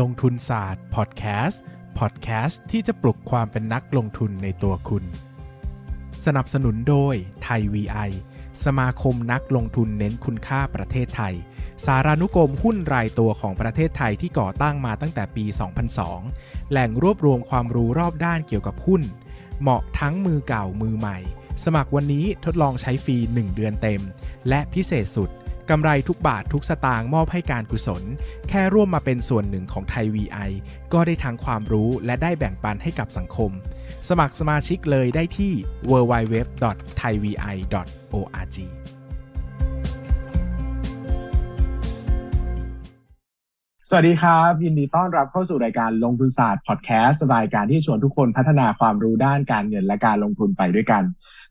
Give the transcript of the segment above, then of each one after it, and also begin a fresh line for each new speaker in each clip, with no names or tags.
ลงทุนศาสตร์พอดแคสต์พอดแคสต์ที่จะปลุกความเป็นนักลงทุนในตัวคุณ สนับสนุนโดยไทย VI สมาคมนักลงทุนเน้นคุณค่าประเทศไทย สารานุกรมหุ้นรายตัวของประเทศไทยที่ก่อตั้งมาตั้งแต่ปี 2002 แหล่งรวบรวมความรู้รอบด้านเกี่ยวกับหุ้น เหมาะทั้งมือเก่ามือใหม่ สมัครวันนี้ทดลองใช้ฟรี 1 เดือนเต็ม และพิเศษสุด กำไรทุกบาททุกสตางค์มอบให้การกุศล แค่ร่วมมาเป็นส่วนหนึ่งของไทย VI ก็ได้ทั้งความรู้และได้แบ่งปันให้กับสังคม สมัครสมาชิกเลยได้ที่ www.thaivi.org
สวัสดีครับ ยินดีต้อนรับเข้าสู่รายการลงทุนศาสตร์พอดแคสต์รายการที่ชวนทุกคนพัฒนาความรู้ด้านการเงินและการลงทุนไปด้วยกัน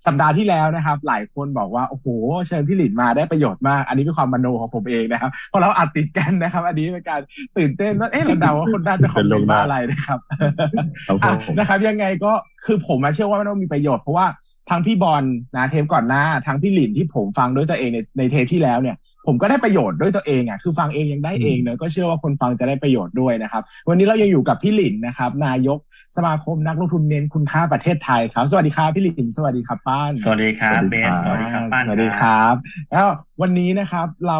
สัปดาห์ที่แล้วนะครับ หลายคนบอกว่า โอ้โห เชิญพี่หลินมาได้ประโยชน์มาก อันนี้เป็นความมโนของผมเองนะครับ เพราะเราอัดติดกันนะครับ อันนี้เป็นการตื่นเต้นว่าเอ๊ะเราเดาว่าคนน่าจะคอมเมนต์ว่าอะไรนะครับ
ครับผม
อะนะครับ ยังไงก็คือผมมาเชื่อว่ามันต้องมีประโยชน์เพราะว่าทั้งพี่บอลนะเทปก่อนหน้าทั้งพี่หลินที่ผมฟังด้วยตัวเองในในเทปที่แล้วเนี่ยผมก็ได้ประโยชน์ด้วยตัวเองอะคือฟังเองยังได้เองเนอะก็เชื่อว่าคนฟังจะได้ประโยชน์ด้วยนะครับ วันนี้เรายังอยู่กับพี่หลินนะครับ นายก สมาคมนักลงทุนเน้นคุณค่าประเทศไทยครับ สวัสดีครับพี่หลินสวัสดีครับป้าน
สวัสดีครับเบสสวัสดีครับป้าน
สวัสดีครับ แล้ววันนี้นะครับเรา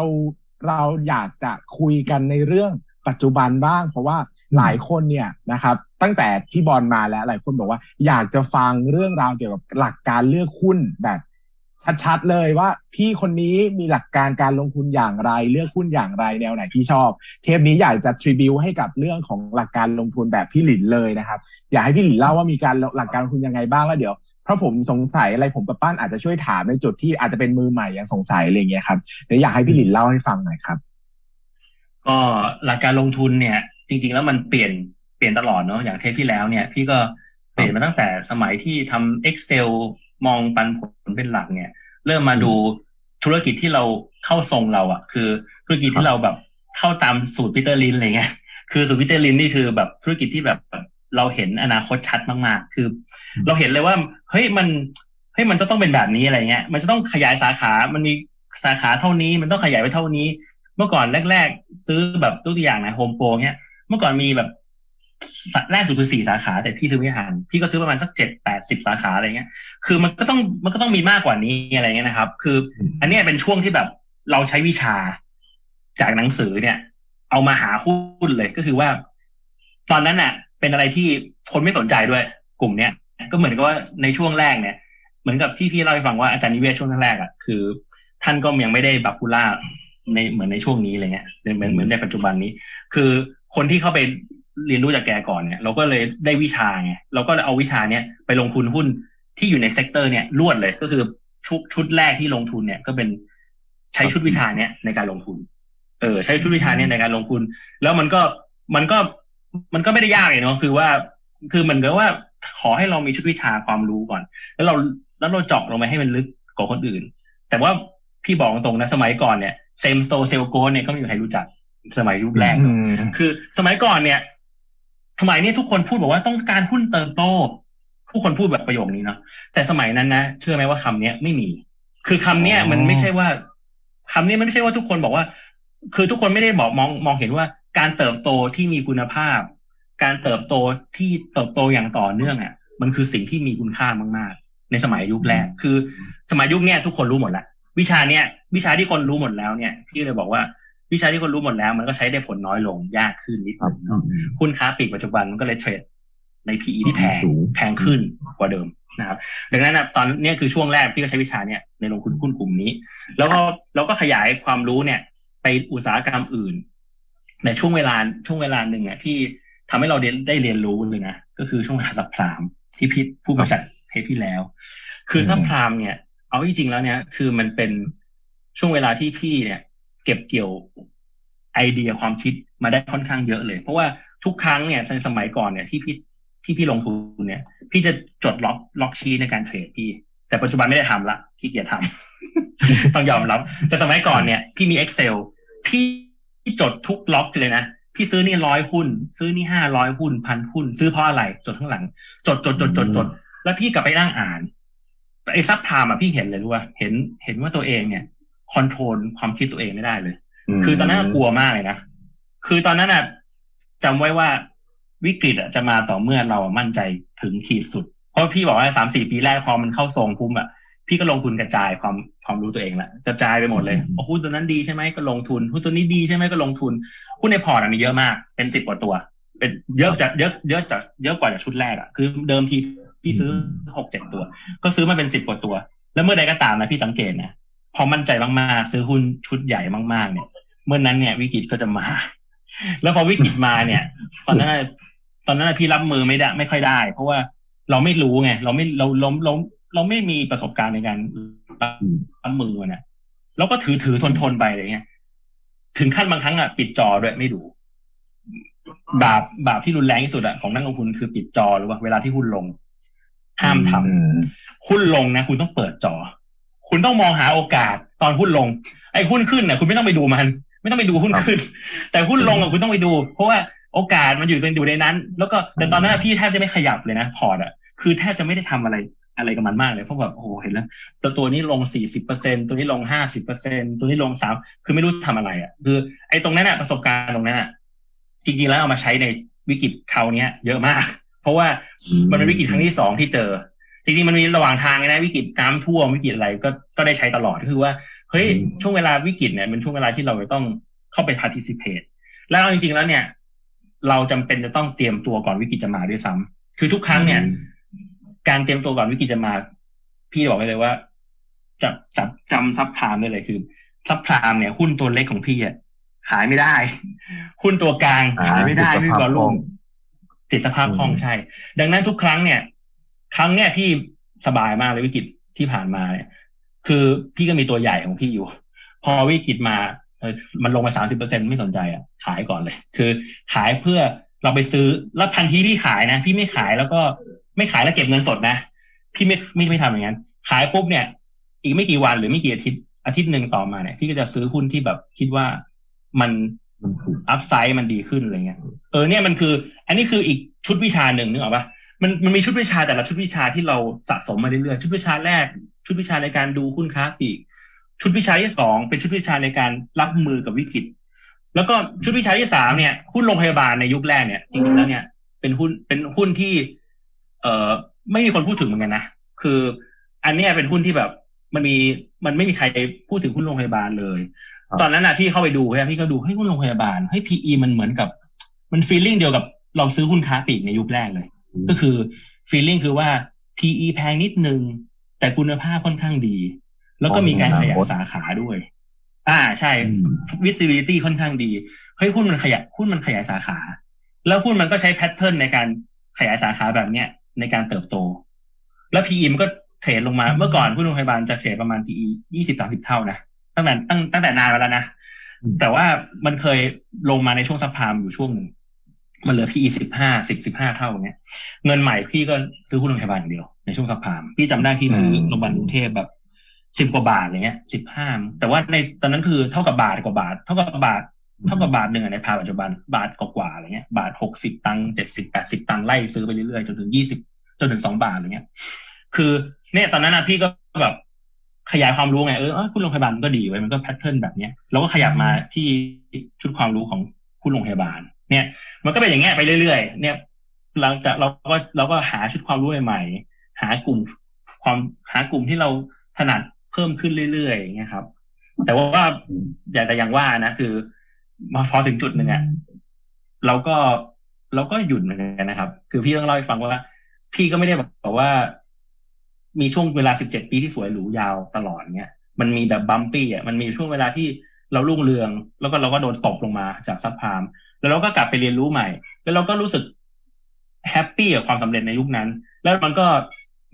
เราอยากจะคุยกันในเรื่องปัจจุบันบ้าง เพราะว่าหลายคนเนี่ยนะครับตั้งแต่พี่บอลมาแล้วหลายคนบอกว่า อยากจะฟังเรื่องราวเกี่ยวกับหลักการเลือกหุ้นแบบ ชัดๆเลยว่า พี่คนนี้มีหลักการการลงทุนอย่างไร เลือกหุ้นอย่างไรแนวไหนที่ชอบ เทปนี้อยากจะทริบิวให้กับเรื่องของหลักการลงทุนแบบพี่หลินเลยนะครับ อยากให้พี่หลินเล่าว่ามีการหลักการลงทุนยังไงบ้างแล้วเดี๋ยว เพราะผมสงสัยอะไรผมกับป้านอาจจะช่วยถามในจุดที่อาจจะเป็นมือใหม่ยังสงสัยอะไรอย่างเงี้ยครับเดี๋ยวอยากให้พี่หลินเล่าให้ฟังหน่อยครับ
ก็หลักการลงทุนเนี่ย จริง ๆ แล้วมันเปลี่ยนเปลี่ยนตลอดเนาะอย่างเทปที่แล้วเนี่ย พี่ก็เปลี่ยนมาตั้งแต่สมัยที่ทำ Excel มองปันผลเป็นหลักเนี่ย เริ่มมาดูธุรกิจที่เราเข้าทรงเราอะคือธุรกิจที่เราแบบเข้าตามสูตรปีเตอร์ลินอะไรเงี้ยคือสูตรปีเตอร์ลินนี่คือแบบธุรกิจที่แบบเราเห็นอนาคตชัดมากๆ คือ เราเห็นเลยว่าเฮ้ยมันเฮ้ยมันจะต้องเป็นแบบนี้อะไรเงี้ย มันจะต้องขยายสาขา มันมีสาขาเท่านี้ มันต้องขยายไปเท่านี้ เมื่อก่อนแรก ๆ ซื้อแบบตัวอย่างนะโฮมโปรเนี้ย เมื่อก่อนมีแบบ แรกสุดคือสี่สาขา แต่พี่ซื้อไม่ทันพี่ก็ซื้อประมาณสักเจ็ดแปดสิบสาขาอะไรเงี้ย คือมันก็ต้องมันก็ต้องมีมากกว่านี้อะไรเงี้ยนะครับ คือ อันนี้เป็นช่วงที่แบบเราใช้วิชาจากหนังสือเนี่ย เอามาหาหุ้นเลยก็คือว่า ตอนนั้นน่ะ เป็นอะไรที่คนไม่สนใจด้วย กลุ่มเนี้ยก็เหมือนกับว่าในช่วงแรกเนี่ย เหมือนกับที่พี่เล่าให้ฟังว่าอาจารย์นิเวศช่วงแรกอะคือ ท่านก็ยังไม่ได้บัพปูล่าในเหมือนในช่วงนี้อะไรเงี้ยเหมือนเหมือนในปัจจุบันนี้ คือคนที่เข้าไป เรียนรู้จากแกก่อนเนี่ยเราก็เลยได้วิชาไงเราก็เลยเอาวิชาเนี้ยไปลงทุนหุ้นที่อยู่ในเซกเตอร์เนี่ยรวดเลยก็คือชุดชุดแรกที่ลงทุนเนี่ยก็เป็นใช้ชุดวิชาเนี้ยในการลงทุน เออ ใช้ชุดวิชาเนี้ยในการลงทุน แล้วมันก็มันก็มันก็ไม่ได้ยากเลยเนาะคือว่าคือมันก็ว่าขอให้เรามีชุดวิชาความรู้ก่อน แล้วเราแล้วเราเจาะลงไปให้มันลึกกว่าคนอื่น แต่ว่าพี่บอกตรงนะสมัยก่อนเนี่ยเซมโตเซลโกเนี่ยก็ไม่มีใครรู้จักสมัยยุคแรกเนอะคือสมัยก่อนเนี่ย สมัยนี้ทุกคนพูดบอกว่าต้องการหุ้นเติบโต ผู้คนพูดแบบประโยคนี้เนาะแต่สมัยนั้นนะเชื่อไหมว่าคำเนี้ยไม่มี คือคำเนี้ยมันไม่ใช่ว่าคำนี้มันไม่ใช่ว่าทุกคนบอกว่า คือทุกคนไม่ได้บอกมองมองเห็นว่าการเติบโตที่มีคุณภาพ การเติบโตที่เติบโตอย่างต่อเนื่องอะ มันคือสิ่งที่มีคุณค่ามากๆ ในสมัยยุคแรก คือ สมัยยุคเนี้ยทุกคนรู้หมดละวิชาเนี้ยวิชาที่คนรู้หมดแล้วเนี่ยพี่เลยบอกว่า วิชาที่คนรู้หมดแล้ว มันก็ใช้ได้ผลน้อยลงยากขึ้นนิดนึงเนาะหุ้นค้าปลีกปัจจุบันมันก็เลยเทรดใน PE ที่แพงแพงขึ้นกว่าเดิมนะครับดังนั้นนะตอนเนี้ยคือช่วงแรกพี่ก็ใช้วิชาเนี้ยในลงทุนหุ้นกลุ่มนี้ แล้วก็เราก็ขยายความรู้เนี่ย ไปอุตสาหกรรมอื่น ในช่วงเวลาช่วงเวลาหนึ่งอะที่ทำให้เราได้เรียนรู้เลยนะ ก็คือช่วงเวลาสับพรามที่พี่พูดมาจากเทปที่แล้ว คือซับพรามเนี่ย เอาจริงๆแล้วเนี่ย คือมันเป็นช่วงเวลาที่พี่เนี่ย เก็บเกี่ยวไอเดียความคิดมาได้ค่อนข้างเยอะเลย เพราะว่าทุกครั้งเนี่ยในสมัยก่อนเนี่ยที่พี่ที่พี่ลงทุนเนี่ย พี่จะจดล็อกล็อกชีในการเทรดพี่ แต่ปัจจุบันไม่ได้ทำละขี้เกียจทำต้องยอมรับ แต่สมัยก่อนเนี่ย พี่มี Excel พี่จดทุกล็อกเลยนะพี่ซื้อนี่ร้อยหุ้น ซื้อนี่ห้าร้อยหุ้นพันหุ้น ซื้อเพราะอะไร จดข้างหลัง จดจดจดจดจดแล้วพี่กลับไปนั่งอ่านไอ้ซับไทม์อะพี่เห็นเลยรู้ว่าเห็นเห็นว่าตัวเองเนี่ย คอนโทรลความคิดตัวเองไม่ได้เลย คือตอนนั้นกลัวมากเลยนะ คือตอนนั้นอะจำไว้ว่าวิกฤตอะจะมาต่อเมื่อเรามั่นใจถึงขีดสุด เพราะพี่บอกว่าสามสี่ปีแรกพอมันเข้าทรงพุ่มอะพี่ก็ลงทุนกระจายความความรู้ตัวเองแหละกระจายไปหมดเลยโอ้หุ้นตัวนั้นดีใช่ไหมก็ลงทุนหุ้นตัวนี้ดีใช่ไหมก็ลงทุนหุ้นในพอร์ตอะมีเยอะมาก เป็นสิบกว่าตัว เป็นเยอะจากเยอะเยอะจากเยอะกว่าจากชุดแรกอะคือเดิมทีพี่ซื้อหกเจ็ดตัว ก็ซื้อมาเป็นสิบกว่าตัว แล้วเมื่อใดก็ตามนะพี่สังเกตนะ พอมั่นใจมากๆซื้อหุ้นชุดใหญ่มากๆ เนี่ย เมื่อนนั้นเนี่ย วิกฤตก็จะมา แล้วพอวิกฤตมาเนี่ย ตอนนั้นน่ะตอนนั้นน่ะพี่รับมือไม่ได้ไม่ค่อยได้ เพราะว่าเราไม่รู้ไงเราไม่เราเราเราเราไม่มีประสบการณ์ในการรับมือมันนะเราก็ถือถือทนทนไปอะไรเงี้ยถึงขั้นบางครั้งอะปิดจอด้วยไม่ดูบาปบาปที่รุนแรงที่สุดอะของนักลงทุนคือปิดจอหรือว่าเวลาที่หุ้นลง ห้ามทำ
อืม
หุ้นลงนะ คุณต้องเปิดจอ คุณต้องมองหาโอกาสตอนหุ้นลง ไอ้หุ้นขึ้นน่ะคุณไม่ต้องไปดูมัน ไม่ต้องไปดูหุ้นขึ้น แต่หุ้นลงอะคุณต้องไปดู เพราะว่าโอกาสมันอยู่ในอยู่ในนั้น แล้วก็แต่ตอนนั้นอะพี่แทบจะไม่ขยับเลยนะพอร์ตอะคือแทบจะไม่ได้ทำอะไรอะไรกับมันมากเลยเพราะแบบโอ้โหเห็นแล้วตัวตัวนี้ลงสี่สิบเปอร์เซ็นตัวนี้ลงห้าสิบเปอร์เซ็นตัวนี้ลงสามคือไม่รู้ทำอะไรอะ คือ ไอ้ตรงนั้นอะประสบการณ์ตรงนั้นอะจริงๆแล้วเอามาใช้ในวิกฤตคราวเนี้ยเยอะมาก เพราะว่ามันเป็นวิกฤตครั้งที่สองที่เจอ จริงๆมันมีระหว่างทางนะวิกฤตน้ำท่วมวิกฤตอะไรก็ก็ได้ใช้ตลอดก็คือว่าเฮ้ย
อืม
ช่วงเวลาวิกฤตเนี่ยเป็นช่วงเวลาที่เราจะต้องเข้าไป participate แล้วเอาจริงๆแล้วเนี่ย เราจำเป็นจะต้องเตรียมตัวก่อนวิกฤตจะมาด้วยซ้ำคือทุกครั้งเนี่ย การเตรียมตัวก่อนวิกฤตจะมา พี่บอกไว้เลยว่าจะจับจำซับพรามได้เลยคือซับพรามเนี่ย หุ้นตัวเล็กของพี่อะขายไม่ได้ หุ้นตัวกลางขายไม่ได้
อ่า
ไม่มีวอลลุ่มติดสภาพคล่อง
อืม
ใช่ ดังนั้นทุกครั้งเนี่ย ครั้งเนี่ยพี่สบายมากเลยวิกฤตที่ผ่านมาเนี่ยคือพี่ก็มีตัวใหญ่ของพี่อยู่ พอวิกฤตมาเออมันลงมาสามสิบเปอร์เซ็นไม่สนใจอะขายก่อนเลย คือ ขายเพื่อเราไปซื้อแล้วพันทีพี่ขายนะ พี่ไม่ขายแล้วก็ไม่ขายแล้วเก็บเงินสดนะ พี่ไม่ไม่ไม่ทำอย่างนั้น ขายปุ๊บเนี่ย อีกไม่กี่วันหรือไม่กี่อาทิตย์อาทิตย์หนึ่งต่อมาเนี่ย พี่ก็จะซื้อหุ้นที่แบบคิดว่ามันอัพไซด์มันดีขึ้นอะไรเงี้ยเออเนี่ยมันคือ อันนี้คืออีกชุดวิชาหนึ่งนึกออกปะ มันมันมีชุดวิชาแต่ละชุดวิชาที่เราสะสมมาเรื่อยๆชุดวิชาแรก ชุดวิชาในการดูหุ้นค้าปลีกชุดวิชาที่สองเป็นชุดวิชาในการรับมือกับวิกฤต แล้วก็ชุดวิชาที่สามเนี่ยหุ้นโรงพยาบาลในยุคแรกเนี่ยจริงๆแล้วเนี่ยเป็นหุ้นเป็นหุ้นที่ เอ่อไม่มีคนพูดถึงเหมือนกันนะคือ อันเนี้ยเป็นหุ้นที่แบบมันมีมันไม่มีใครพูดถึงหุ้นโรงพยาบาลเลย
ครับ
ตอนนั้นนะพี่เข้าไปดูใช่ไหมพี่ก็ดูให้ยหุ้นโรงพยาบาลให้ PE มันเหมือนกับ มันฟีลลิ่งเดียวกับเราซื้อหุ้นค้าปลีกในยุคแรกเลย ก็คือฟีลลิ่งคือว่า PE แพงนิดนึง แต่คุณภาพค่อนข้างดี แล้วก็มีการขยายสาขาด้วย อ่าใช่
อืม
visibility ค่อนข้างดีเฮ้ยหุ้นมันขยายหุ้นมันขยายสาขา แล้วหุ้นมันก็ใช้แพทเทิร์นในการขยายสาขาแบบเนี้ยในการเติบโต แล้ว PE มันก็เทรดลงมาเมื่อก่อนหุ้นโรงพยาบาลจะเทรดประมาณ PE ยี่สิบสามสิบเท่านะตั้งแต่ตั้งตั้งแต่นานมาแล้วนะ
อืม
แต่ว่ามันเคยลงมาในช่วงซับพรามอยู่ช่วงหนึ่ง มันเหลือ PE สิบห้าสิบสิบห้าเท่าอย่างเงี้ย เงินใหม่พี่ก็ซื้อหุ้นโรงพยาบาลอย่างเดียว ในช่วงซับพรามพี่จำได้พี่ซื้อ
อืม
โรงพยาบาลกรุงเทพแบบสิบกว่าบาทอะไรเงี้ยสิบห้าแต่ว่าในตอนนั้นคือเท่ากับบาทกว่าบาท เท่ากับบาทเท่ากับบาทหนึ่งอะในภาพปัจจุบันบาทกว่าๆอะไรเงี้ย บาทหกสิบตังค์เจ็ดสิบแปดสิบตังค์ไล่ซื้อไปเรื่อยๆจนถึงยี่สิบจนถึงสองบาทอะไรเงี้ย คือเนี่ยตอนนั้นนะพี่ก็แบบขยายความรู้ไงเออเออคุณโรงพยาบาลมันก็ดีไว้ยมันก็แพทเทิร์นแบบเนี้ยเราก็ขยับมาที่ชุดความรู้ของคุณโรงพยาบาล เนี่ย มันก็เป็นอย่างเงี้ยไปเรื่อยๆ เนี่ยหลังจากเราก็เราก็หาชุดความรู้ใหม่ๆหากลุ่มความหากลุ่มที่เราถนัดเพิ่มขึ้นเรื่อยๆอย่างเงี้ยครับ แต่ว่าอย่างแต่อย่างว่านะคือมาพอถึงจุดหนึ่งอะเราก็เราก็หยุดเหมือนกันนะครับ คือพี่ต้องเล่าให้ฟังว่า พี่ก็ไม่ได้บอกว่า มีช่วงเวลาสิบเจ็ดปีที่สวยหรูยาวตลอดเงี้ยมันมีแบบบัมปี้อะมันมีช่วงเวลาที่ เรารุ่งเรือง แล้วก็เราก็โดนตกลงมาจากซับพรามแล้วเราก็กลับไปเรียนรู้ใหม่ แล้วเราก็รู้สึกแฮปปี้กับความสำเร็จในยุคนั้น แล้วมันก็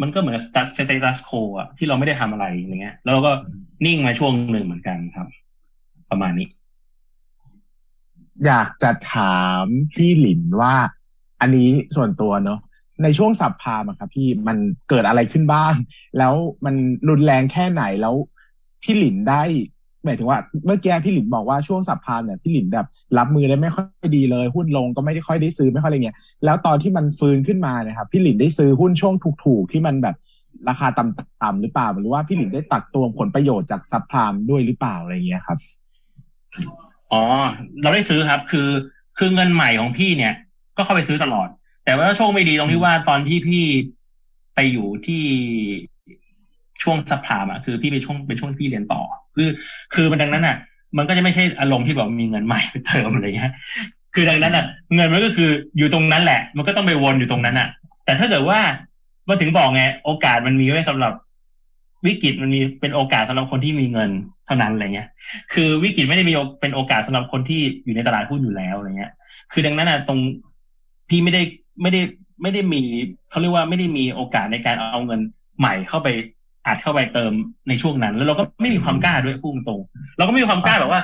มันก็เหมือนสเตตัสโคอะที่เราไม่ได้ทำอะไรอย่างเงี้ย แล้วเราก็นิ่งมาช่วงหนึ่งเหมือนกันครับ ประมาณนี้
อยากจะถามพี่หลินว่า อันนี้ส่วนตัวเนอะในช่วงสับพามครับ พี่มันเกิดอะไรขึ้นบ้าง แล้วมันรุนแรงแค่ไหนแล้วพี่หลินได้ หมายถึงว่าเมื่อกี้พี่หลินบอกว่าช่วงสับพามเนี่ยพี่หลินแบบ รับมือได้ไม่ค่อยดีเลย หุ้นลงก็ไม่ได้ค่อยได้ซื้อไม่ค่อยอะไรเงี้ยแล้วตอนที่มันฟื้นขึ้นมาเนี่ยครับพี่หลินได้ซื้อหุ้นช่วงถูกๆที่มันแบบราคาต่ำๆหรือเปล่าหรือว่าพี่หลินได้ตักตวงผลประโยชน์จากซับพามด้วยหรือเปล่าอะไรเงี้ยครับ
อ๋อเราได้ซื้อครับ คือคือเงินใหม่ของพี่เนี่ย ก็เข้าไปซื้อตลอด แต่ว่าโชคไม่ดีตรงที่ว่าตอนที่พี่ไปอยู่ที่ช่วงสัพพามอะคือพี่ไปช่วงเป็นช่วงที่พี่เรียนต่อ คือ คือมันดังนั้นอะ มันก็จะไม่ใช่อารมณ์ที่แบบมีเงินใหม่ไปเติมอะไรเงี้ยคือดังนั้นอะ เงินมันก็คืออยู่ตรงนั้นแหละ มันก็ต้องไปวนอยู่ตรงนั้นอะ แต่ถ้าเกิดว่ามาถึงบอกไง โอกาสมันมีไว้สำหรับวิกฤตมันมีเป็นโอกาสสำหรับคนที่มีเงินเท่านั้นอะไรเงี้ย คือวิกฤตไม่ได้มีเป็นโอกาสสำหรับคนที่อยู่ในตลาดหุ้นอยู่แล้วอะไรเงี้ย คือดังนั้นอะตรงพี่ไม่ได้ไม่ได้ไม่ได้มีเขาเรียกว่าไม่ได้มีโอกาสในการเอาเงินใหม่เข้าไป อัดเข้าไปเติมในช่วงนั้น แล้วเราก็ไม่มีความกล้าด้วยพูดตรง เราก็ไม่มีความกล้าแบบว่า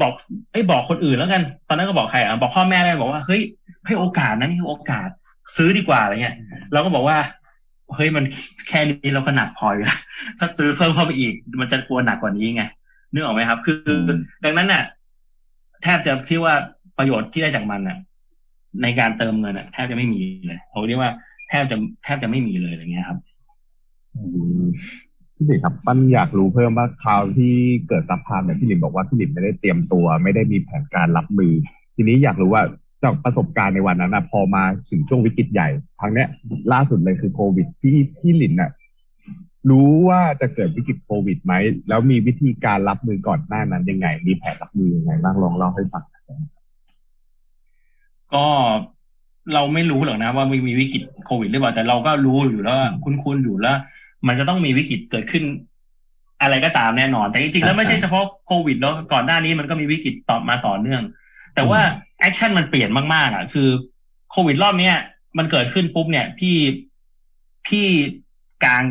บอกไอ้บอกคนอื่นแล้วกัน ตอนนั้นก็บอกใครอะบอกพ่อแม่เลยบอกว่าเฮ้ยให้โอกาสนะนี่คือโอกาสซื้อดีกว่าอะไรเงี้ย เราก็บอกว่าเฮ้ยมันแค่นี้เราก็หนักพออยู่แล้วถ้าซื้อเพิ่มเข้าไปอีก มันจะกลัวหนักกว่านี้ไงนึกออกไหมครับ คือ ดังนั้นน่ะ แทบจะที่ว่าประโยชน์ที่ได้จากมันน่ะ ในการเติมเงินอะแทบจะไม่มีเลยผมเรียกว่าแทบจะแทบจะไม่มีเลยอย่างเงี้ยครับ
พี่หลินครับปั้นอยากรู้เพิ่มว่าคราวที่เกิดซับพามเนี่ยพี่หลินบอกว่าพี่หลินไม่ได้เตรียมตัว ไม่ได้มีแผนการรับมือ ทีนี้อยากรู้ว่าจากประสบการณ์ในวันนั้นนะพอมาถึงช่วงวิกฤตใหญ่ครั้งเนี้ย ล่าสุดเลยคือโควิดพี่พี่หลินน่ะรู้ว่าจะเกิดวิกฤตโควิดไหมแล้วมีวิธีการรับมือก่อนหน้านั้นยังไง มีแผนรับมือยังไงบ้างลองเล่าให้ฟัง
ก็ เราไม่รู้หรอกนะว่ามีมีวิกฤตโควิดหรือเปล่าแต่เราก็รู้อยู่แล้วว่าคุ้นๆอยู่แล้ว มันจะต้องมีวิกฤตเกิดขึ้น อะไรก็ตามแน่นอน แต่จริงๆแล้วไม่ใช่เฉพาะโควิดเนาะก่อนหน้านี้มันก็มีวิกฤตต่อมาต่อเนื่อง แต่ว่าแอคชั่นมันเปลี่ยนมากๆอะคือโควิดรอบเนี้ยมันเกิดขึ้นปุ๊บเนี่ยพี่พี่กลาง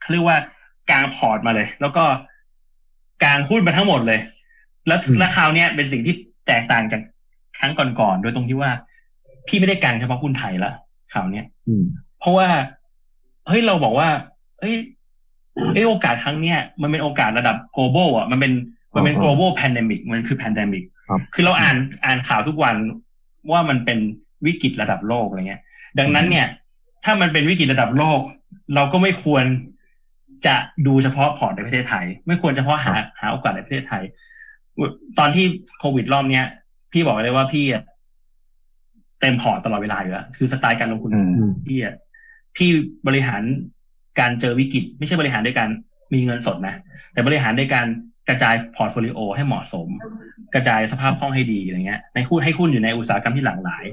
เขาเรียกว่ากลางพอร์ตมาเลย แล้วก็กลางหุ้นมาทั้งหมดเลย แล้ว
อืม
แล้วคราวเนี้ยเป็นสิ่งที่แตกต่างจากครั้งก่อนๆโดยตรงที่ว่า พี่ไม่ได้กลางเฉพาะหุ้นไทยละคราวเนี้ย
อืม
เพราะว่าเฮ้ยเราบอกว่าเฮ้ยเอ้ยโอกาสครั้งเนี้ยมันเป็นโอกาสระดับ global อะมันเป็นมันเป็น
อ่า
global pandemic มันคือ pandemic
ครับ
คือเราอ่านอ่านข่าวทุกวันว่ามันเป็นวิกฤตระดับโลกอะไรเงี้ย ดังนั้นเนี่ย ถ้ามันเป็นวิกฤตระดับโลก เราก็ไม่ควรจะดูเฉพาะพอร์ตในประเทศไทย ไม่ควรเฉพาะหาหาโอกาสในประเทศไทย ตอนที่โควิดรอบเนี้ย พี่บอกเลยว่าพี่อะ เต็มพอร์ตตลอดเวลาอยู่แล้วคือสไตล์การลงทุน
อืม
อืม
พี่อะพี่บริหารการเจอวิกฤต ไม่ใช่บริหารด้วยการมีเงินสดนะ แต่บริหารด้วยการกระจายพอร์ตโฟลิโอให้เหมาะสม กระจายสภาพคล่องให้ดีอะไรเงี้ยในหุ้นให้หุ้นอยู่ในอุตสาหกรรมที่หลากหลาย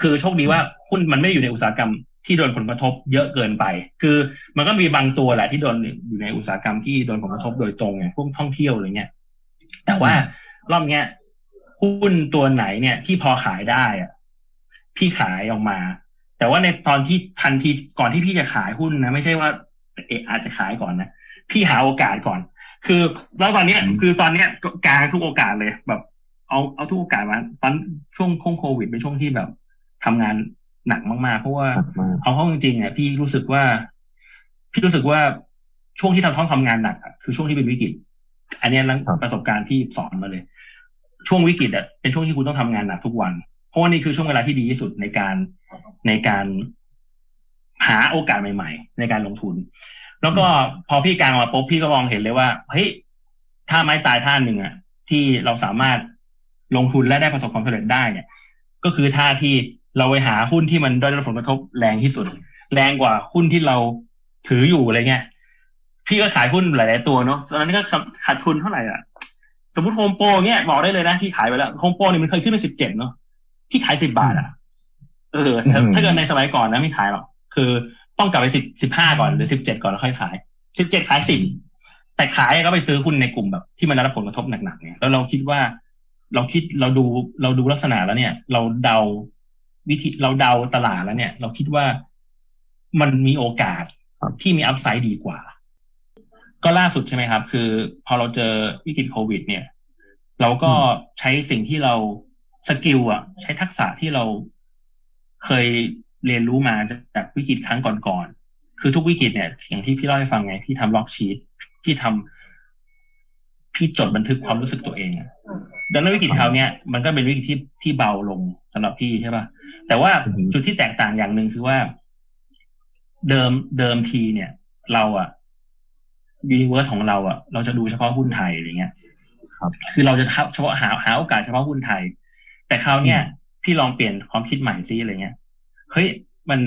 คือโชคดีว่าหุ้นมันไม่ได้อยู่ในอุตสาหกรรมที่โดนผลกระทบเยอะเกินไป คือมันก็มีบางตัวแหละที่โดนอยู่ในอุตสาหกรรมที่โดนผลกระทบโดยตรงไงพวกท่องเที่ยวอะไรเงี้ยแต่ว่ารอบเนี้ยหุ้นตัวไหนเนี่ยที่พอขายได้อะ พี่ขายออกมา แต่ว่าในตอนที่ทันทีก่อนที่พี่จะขายหุ้นนะไม่ใช่ว่าเอะอาจจะขายก่อนนะพี่หาโอกาสก่อน คือแล้วตอนเนี้ยคือตอนเนี้ยกลางทุกโอกาสเลยแบบ เอาเอาทุกโอกาสมาตอนช่วงโควิดเป็นช่วงที่แบบทำงานหนักมากๆ เพราะว่า
หนักมาก
เอาเข้าจริงๆอะพี่รู้สึกว่า พี่รู้สึกว่าช่วงที่ทำท้องทำงานหนักอะคือช่วงที่เป็นวิกฤต อันเนี้ยแล้ว
ครับ
ประสบการณ์ที่สอนมาเลย ช่วงวิกฤตอะเป็นช่วงที่คุณต้องทำงานหนักทุกวัน เพราะว่านี่คือช่วงเวลาที่ดีที่สุดในการในการหาโอกาสใหม่ ๆ ในการลงทุน แล้วก็พอพี่กลางมาปุ๊บพี่ก็มองเห็นเลยว่าเฮ้ยท่าไม้ตายท่าหนึ่งอะที่เราสามารถลงทุนและได้ประสบความสำเร็จได้เนี่ย ก็คือท่าที่เราไปหาหุ้นที่มันได้รับผลกระทบแรงที่สุด แรงกว่าหุ้นที่เราถืออยู่อะไรเงี้ยพี่ก็ขายหุ้นหลาย ๆ ตัวเนาะตอนนั้นก็ขาดทุนเท่าไหร่อะ สมมติโฮมโปรเงี้ยบอกได้เลยนะพี่ขายไปแล้วโฮมโปรเนี่ยมันเคยขึ้นไปสิบเจ็ดเนาะ พี่ขายสิบบาทอะ เออแต่
อืม
ถ้าเกิดในสมัยก่อนนะไม่ขายหรอก คือต้องกลับไปสิบสิบห้าก่อนหรือสิบเจ็ดก่อนแล้วค่อยขายสิบเจ็ดขายสิบแต่ขายก็ไปซื้อหุ้นในกลุ่มแบบ ที่มันได้รับผลกระทบหนักๆเนี่ยแล้วเราคิดว่า เราคิดเราดูเราดูลักษณะแล้วเนี่ย เราเดาวิธีเราเดาตลาดแล้วเนี่ย เราคิดว่ามันมีโอกาส
ครับ
ที่มีอัพไซด์ดีกว่า ก็ล่าสุดใช่ไหมครับ คือ พอเราเจอวิกฤตโควิด เนี่ย เราก็ใช้สิ่งที่เรา สกิลอะใช้ทักษะที่เราเคยเรียนรู้มาจากวิกฤตครั้งก่อนๆ คือทุกวิกฤตเนี่ยอย่างที่พี่เล่าให้ฟังไงพี่ทำล็อกชีตพี่ทำพี่จดบันทึกความรู้สึกตัวเองอะดังนั้นวิกฤตคราวเนี้ยมันก็เป็นวิกฤตที่ที่เบาลงสำหรับพี่ใช่ป่ะแต่ว่า
อือฮึ
จุดที่แตกต่างอย่างหนึ่งคือว่า เดิมเดิมทีเนี่ย เราอะยูนิเวอร์สของเราอะเราจะดูเฉพาะหุ้นไทยอะไรเงี้ย
ครับ
คือเราจะทับเฉพาะหาหาโอกาสเฉพาะหุ้นไทย แต่คราวเนี้ยพี่พี่ลองเปลี่ยนความคิดใหม่ซิอะไรเงี้ยเฮ้ยมัน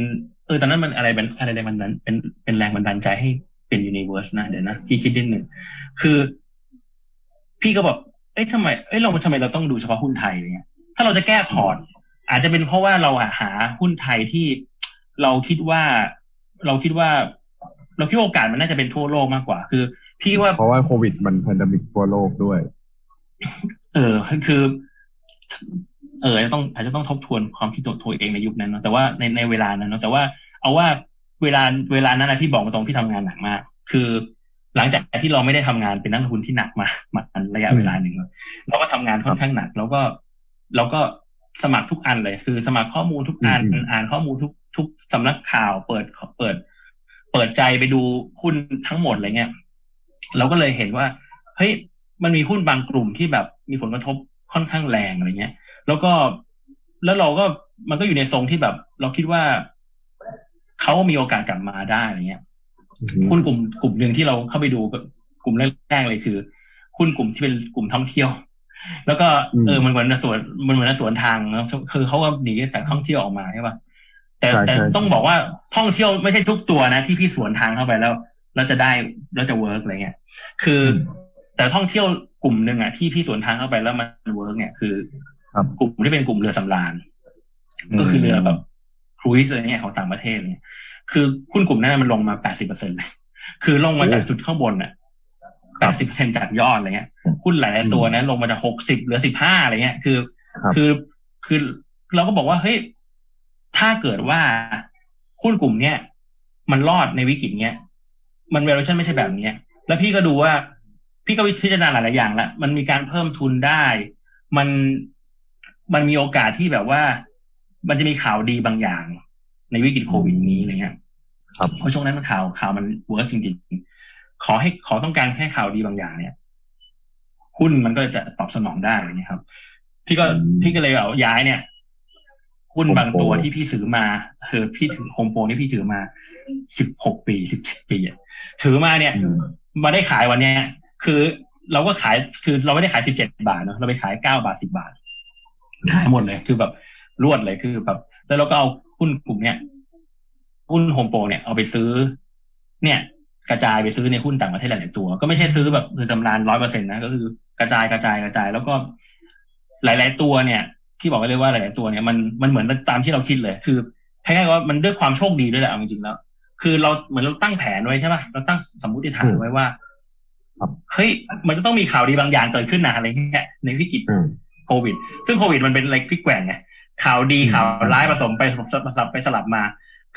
เออตอนนั้นมันอะไรเป็นอะไรแรงบันดาลเป็นเป็นแรงบันดาลใจให้เป็นยูนิเวอร์สนะเดี๋ยวนะพี่คิดนิดหนึ่งคือ พี่ก็แบบเอ้ยทำไมเอ้ยเราทำไมเราต้องดูเฉพาะหุ้นไทยอะไรเงี้ยถ้าเราจะแก้พอร์ตอาจจะเป็นเพราะว่าเราหาหุ้นไทยที่เราคิดว่าเราคิดว่า เราคิดว่าโอกาสมันน่าจะเป็นทั่วโลกมากกว่า คือ พี่ว่า
เพราะว่าโควิดมันพันดมิกทั่วโลกด้วย
เออคือ เอออาจจะต้องอาจจะต้องทบทวนความคิดตัวเองในยุคนั้นเนาะแต่ว่าในในเวลานั้นเนาะแต่ว่าเอาว่าเวลาเวลานั้นนะพี่บอกมาตรงพี่ทำงานหนักมาก คือหลังจากที่เราไม่ได้ทำงานเป็นนักลงทุนที่หนักมามาระยะเวลาหนึ่งเราก็ทำงานค่อนข้างหนัก แล้วก็เราก็สมัครทุกอันเลย คือสมัครข้อมูลทุกอัน
อืม
อ่านข้อมูลทุกทุกสำนักข่าวเปิดเปิด เปิดใจไปดูหุ้นทั้งหมดอะไรเงี้ยเราก็เลยเห็นว่าเฮ้ยมันมีหุ้นบางกลุ่มที่แบบมีผลกระทบค่อนข้างแรงอะไรเงี้ย แล้วก็แล้วเราก็มันก็อยู่ในทรงที่แบบ เราคิดว่าเขามีโอกาสกลับมาได้อะไรเงี้ยหุ้นกลุ่มกลุ่มหนึ่งที่เราเข้าไปดูกลุ่มแรกๆเลยคือหุ้นกลุ่มที่เป็นกลุ่มท่องเที่ยว แล้วก็
อืม
เออมันเหมือนสวนมันเหมือนสวนทางเนอะคือเขาก็หนีจากท่องเที่ยวออกมาใช่ป่ะแต่
ใช่
แต่
ใช่
ต้องบอกว่าท่องเที่ยวไม่ใช่ทุกตัวนะที่พี่สวนทางเข้าไปแล้วแล้วจะได้แล้วจะเวิร์กอะไรเงี้ยคืออแต่ท่องเที่ยวกลุ่มหนึ่งอะที่พี่สวนทางเข้าไปแล้วมันเวิร์กเนี่ยคือ
ครับ
กลุ่มที่เป็นกลุ่มเรือสำราญก็คือเรือแบบครูซอะไรเงี้ยของต่างประเทศเนี่ย คือหุ้นกลุ่มนั้นมันลงมาแปดสิบเปอร์เซ็นเลย คือลงมาจากจุดข้างบนน่ะแปดสิบเปอร์เซ็นจากยอดอะไรเงี้ย หุ้นหลายๆตัวนะลงมาจากหกสิบเหลือสิบห้าอะไรเงี้ย คือ
ครับ
คือ คือเราก็บอกว่าเฮ้ย ถ้าเกิดว่าหุ้นกลุ่มเนี้ยมันรอดในวิกฤตเนี้ย มัน valuation ไม่ใช่แบบเนี้ย แล้วพี่ก็ดูว่า พี่ก็พิจารณาหลาย ๆ อย่างแล้วมันมีการเพิ่มทุนได้ มัน มันมีโอกาสที่แบบว่า มันจะมีข่าวดีบางอย่าง ในวิกฤตโควิดนี้อะไรเงี้ย
ครับ
เพราะช่วงนั้นมันข่าวข่าวมันเวิร์สจริงๆขอให้ขอต้องการแค่ข่าวดีบางอย่างเนี่ยหุ้นมันก็จะตอบสนองได้อะไรเงี้ยครับ พี่ก็
อืม
พี่ก็เลยเอาย้ายเนี่ยหุ้นบางตัว
Home Pro
ที่พี่ซื้อมาคือพี่ถือโฮมโปรนี่พี่ถือมาสิบหกปีสิบเจ็ดปีอะถือมาเนี่ย
อืม
มาได้ขายวันเนี้ยคือเราก็ขายคือเราไม่ได้ขายสิบเจ็ดบาทเนอะเราไปขายเก้าบาทสิบาท ขายหมดเลย คือแบบรวดเลยคือแบบ แล้วเราก็เอาหุ้นกลุ่มเนี้ยหุ้นโฮมโปรเนี่ยเอาไปซื้อ เนี่ย กระจายไปซื้อในหุ้นต่างประเทศหลายตัว ก็ไม่ใช่ซื้อแบบคือจำนานร้อยเปอร์เซ็นต์นะก็คือกระจายกระจายกระจาย แล้วก็หลาย ๆ ตัวเนี่ย ที่บอกไว้เลยว่าหลาย ๆ ตัวเนี่ยมันมันเหมือนตามที่เราคิดเลย คือคล้ายๆว่ามันด้วยความโชคดีด้วยแหละเอาจริงๆแล้ว คือเราเหมือนเราตั้งแผนไว้ใช่ป่ะเราตั้งสมมติฐานไว้ว่าเฮ้ยมันจะต้องมีข่าวดีบางอย่างเกิดขึ้นนะอะไรเงี้ยในวิกฤต วิด ซึ่งโควิดมันเป็นอะไรพลิกแกว่งไงข่าวดี
อืม
ข่าวร้ายผสมไปผสมไปสลับมา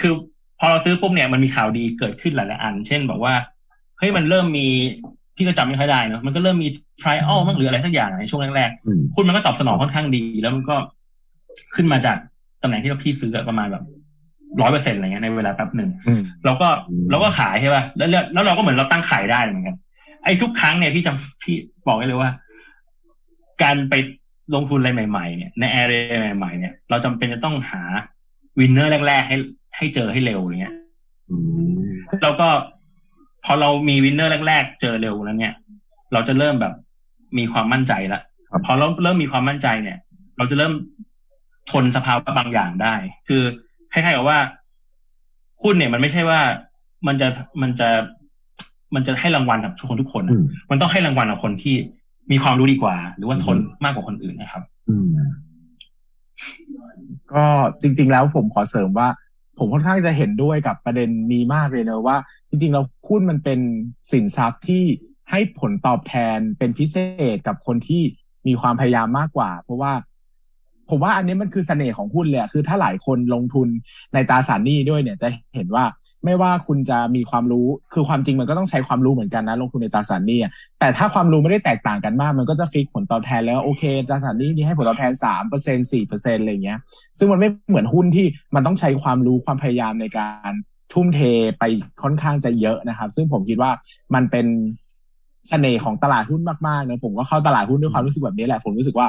คือพอเราซื้อปุ๊บเนี่ยมันมีข่าวดีเกิดขึ้นหลายๆอัน เช่นบอกว่าเฮ้ยมันเริ่มมีพี่ก็จำไม่ค่อยได้เนอะมันก็เริ่มมี trial มั้งหรืออะไรสักอย่างในช่วงแรก
อืม
ๆคุณมันก็ตอบสนองค่อนข้างดี แล้วมันก็ขึ้นมาจากตำแหน่งที่เราพี่ซื้ออะประมาณแบบร้อยเปอร์เซ็นต์อะไรเงี้ยในเวลาแป๊บหนึ่ง
อืม
เราก็
อืม
เราก็ขายใช่ป่ะแล้วแล้วแล้วเราก็เหมือนเราตั้งขายได้เหมือนกันไอ้ทุกครั้งเนี่ยพี่จำพี่บอกได้เลยว่า การไป ลงทุนอะไรใหม่ๆเนี่ยในแอเรียใหม่ๆเนี่ยเราจำเป็นจะต้องหาวินเนอร์แรก ๆ ให้ให้เจอให้เร็วอย่างเงี้ย
อืม
เราก็พอเรามีวินเนอร์แรก ๆ เจอเร็วแล้วเนี่ย เราจะเริ่มแบบมีความมั่นใจละพอเราเริ่มมีความมั่นใจเนี่ย เราจะเริ่มทนสภาวะบางอย่างได้ คือคล้ายๆกับว่าหุ้นเนี่ยมันไม่ใช่ว่ามันจะมันจะมันจะให้รางวัลกับทุกคนทุกคน
อื
อะ
ม
มันต้องให้รางวัลกับคนที่ มีความรู้ดีกว่า หรือว่าทนมากกว่าคนอื่นนะครับ
อืม
ก็จริง ๆ แล้วผมขอเสริมว่า ผมค่อนข้างจะเห็นด้วยกับประเด็นนี้มากเลยเนอะว่า จริง ๆ เราหุ้นมันเป็นสินทรัพย์ที่ให้ผลตอบแทนเป็นพิเศษกับคนที่มีความพยายามมากกว่า เพราะว่า ผมว่าอันนี้มันคือเสน่ห์ของหุ้นเลยอะคือถ้าหลายคนลงทุนในตราสารหนี้ด้วยเนี่ยจะเห็นว่าไม่ว่าคุณจะมีความรู้คือความจริงมันก็ต้องใช้ความรู้เหมือนกันนะลงทุนในตราสารหนี้แต่ถ้าความรู้ไม่ได้แตกต่างกันมาก มันก็จะฟิกผลตอบแทนแล้วโอเคตราสารหนี้นี่ให้ผลตอบแทนสามเปอร์เซ็นสี่เปอร์เซ็นอะไรเงี้ย ซึ่งมันไม่เหมือนหุ้นที่มันต้องใช้ความรู้ความพยายามในการทุ่มเทไปค่อนข้างจะเยอะนะครับ ซึ่งผมคิดว่ามันเป็นเสน่ห์ของตลาดหุ้นมากๆนะผมก็เข้าตลาดหุ้นด้วยความรู้สึกแบบนี้แหละ ผมรู้สึกว่า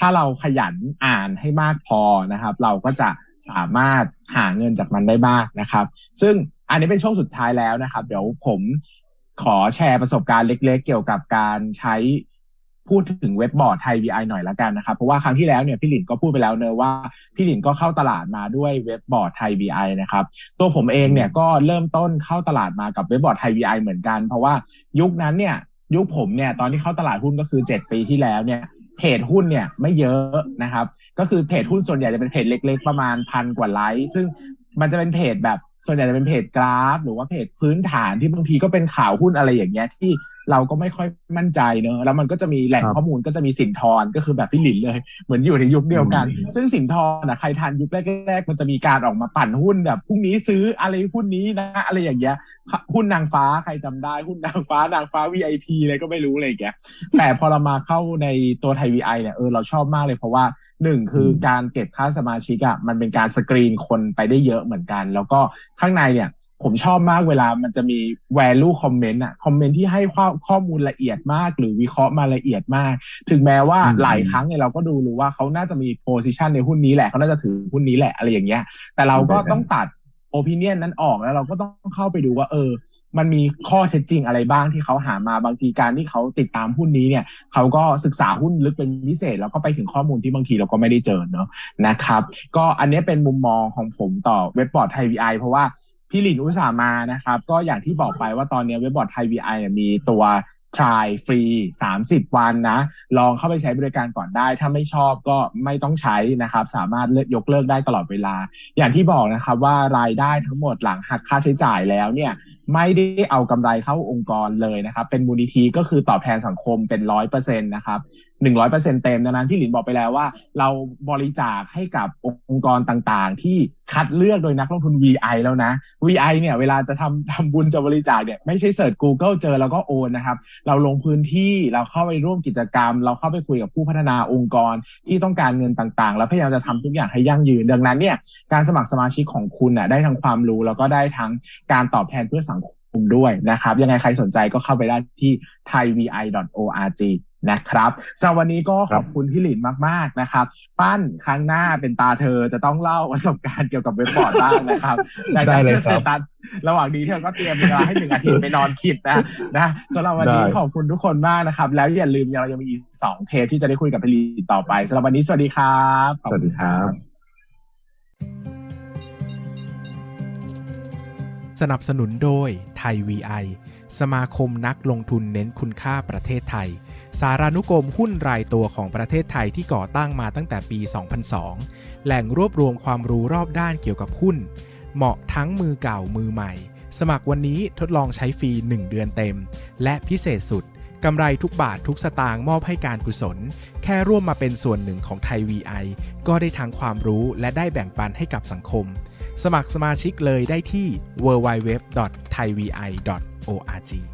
ถ้าเราขยันอ่านให้มากพอนะครับ เราก็จะสามารถหาเงินจากมันได้มากนะครับ ซึ่งอันนี้เป็นช่วงสุดท้ายแล้วนะครับ เดี๋ยวผมขอแชร์ประสบการณ์เล็ก ๆ เกี่ยวกับการใช้พูดถึงเว็บบอร์ดไทย VI หน่อยละกันนะครับ เพราะว่าครั้งที่แล้วเนี่ยพี่หลินก็พูดไปแล้วเนอะว่าพี่หลินก็เข้าตลาดมาด้วยเว็บบอร์ดไทย VI นะครับ ตัวผมเองเนี่ยก็เริ่มต้นเข้าตลาดมากับเว็บบอร์ดไทย VI เหมือนกัน เพราะว่ายุคนั้นเนี่ยยุคผมเนี่ยตอนที่เข้าตลาดหุ้นก็คือ 7 ปีที่แล้วเนี่ย เพจหุ้นเนี่ยไม่เยอะนะครับ ก็คือเพจหุ้นส่วนใหญ่จะเป็นเพจเล็ก ๆ ประมาณพันกว่าไลค์ซึ่งมันจะเป็นเพจแบบส่วนใหญ่จะเป็นเพจกราฟ หรือว่าเพจพื้นฐานที่บางทีก็เป็นข่าวหุ้นอะไรอย่างเงี้ยที่เราก็ไม่ค่อยมั่นใจเนอะแล้วมันก็จะมีแหล่ง
ครับ
ข้อมูลก็จะมีสินทรก็คือแบบพี่หลินเลย เหมือนอยู่ในยุคเดียวกัน
อืม
ซึ่งสินทรนะใครทันยุคแรกๆมันจะมีการออกมาปั่นหุ้นแบบพรุ่งนี้ซื้ออะไรหุ้นนี้นะอะไรอย่างเงี้ยหุ้นนางฟ้าใครจำได้หุ้นนางฟ้านางฟ้า VIP อะไรก็ไม่รู้อะไรอย่างเงี้ยแต่พอเรามาเข้าในตัวไทย VI เนี่ยเออเราชอบมากเลยเพราะว่าหนึ่งคือการเก็บค่าสมาชิกอะมันเป็นการสกรีนคนไปได้เยอะเหมือนกัน แล้วก็ข้างในเนี่ย ผมชอบมากเวลามันจะมี value comment อะคอมเมนต์ที่ให้ข้อข้อมูลละเอียดมาก หรือวิเคราะห์มาละเอียดมาก ถึงแม้ว่า
อืม
หลายครั้งเนี่ยเราก็ดูรู้ว่าเขาน่าจะมี position ในหุ้นนี้แหละเขาน่าจะถือหุ้นนี้แหละอะไรอย่างเงี้ย แต่เราก็ต้องตัด opinion นั้นออกแล้วเราก็ต้องเข้าไปดูว่า เออ มันมีข้อเท็จจริงอะไรบ้างที่เขาหามาบางทีการที่เขาติดตามหุ้นนี้เนี่ย เขาก็ศึกษาหุ้นลึกเป็นพิเศษ แล้วก็ไปถึงข้อมูลที่บางทีเราก็ไม่ได้เจอเนอะนะครับ ก็อันนี้เป็นมุมมองของผมต่อเว็บบอร์ดไทย VI เพราะว่า พี่หลินอุตสามานะครับ ก็อย่างที่บอกไปว่าตอนนี้เว็บบอร์ดไทย VI เนี่ยมีตัว try ฟรี 30 วันนะ ลองเข้าไปใช้บริการก่อนได้ ถ้าไม่ชอบก็ไม่ต้องใช้นะครับ สามารถเลิกยกเลิกได้ตลอดเวลา อย่างที่บอกนะครับว่ารายได้ทั้งหมดหลังหักค่าใช้จ่ายแล้วเนี่ย ไม่ได้เอากำไรเข้าองค์กรเลยนะครับ เป็นมูลนิธิก็คือตอบแทนสังคมเป็นร้อยเปอร์เซ็นต์นะครับหนึ่งร้อยเปอร์เซ็นต์เต็มดังนั้นที่หลินบอกไปแล้วว่า เราบริจาคให้กับองค์กรต่างๆ ที่คัดเลือกโดยนักลงทุน VI แล้วนะ VI เนี่ยเวลาจะทำทำบุญจะบริจาคเนี่ยไม่ใช่เสิร์ช Google เจอแล้วก็โอนนะครับ เราลงพื้นที่เราเข้าไปร่วมกิจกรรม เราเข้าไปคุยกับผู้พัฒนาองค์กรที่ต้องการเงินต่างๆ แล้วพยายามจะทำทุกอย่างให้ยั่งยืน ดังนั้นเนี่ยการสมัครสมาชิกของคุณน่ะได้ทั้งความรู้แล้วก็ได้ทั้งการตอบแทนเพื่อสังคมด้วยนะครับ ยังไงใครสนใจก็เข้าไปได้ที่ thaivi.org นะครับสำหรับวันนี้ก็ขอบคุณพี่หลินมาก ๆ นะครับ ปั้นครั้งหน้าเป็นตาเธอจะต้องเล่าประสบการณ์เกี่ยวกับเว็บบอร์ดบ้างนะครับ
ได้เลยครับ
ตัดระหว่างนี้เธอก็เตรียมเวลาให้หนึ่งอาทิตย์ไปนอนคิดนะนะสำหรับวันนี้
ได้
ขอบคุณทุกคนมากนะครับ แล้วอย่าลืมเรายังมีอีกสองเทปที่จะได้คุยกับพี่หลินต่อไปสำหรับวันนี้สวัสดีครับขอบ
สวัส
คุ
ดี
ณ
ครับ
สนับสนุนโดยไทย VI สมาคมนักลงทุนเน้นคุณค่าประเทศไทย สารานุกรมหุ้นรายตัวของประเทศไทยที่ก่อตั้งมาตั้งแต่ปี 2002 แหล่งรวบรวมความรู้รอบด้านเกี่ยวกับหุ้น เหมาะทั้งมือเก่ามือใหม่ สมัครวันนี้ทดลองใช้ฟรี 1 เดือนเต็ม และพิเศษสุดกำไรทุกบาททุกสตางค์มอบให้การกุศล แค่ร่วมมาเป็นส่วนหนึ่งของไทย VI ก็ได้ทั้งความรู้และได้แบ่งปันให้กับสังคม สมัครสมาชิกเลยได้ที่ www.thaivi.org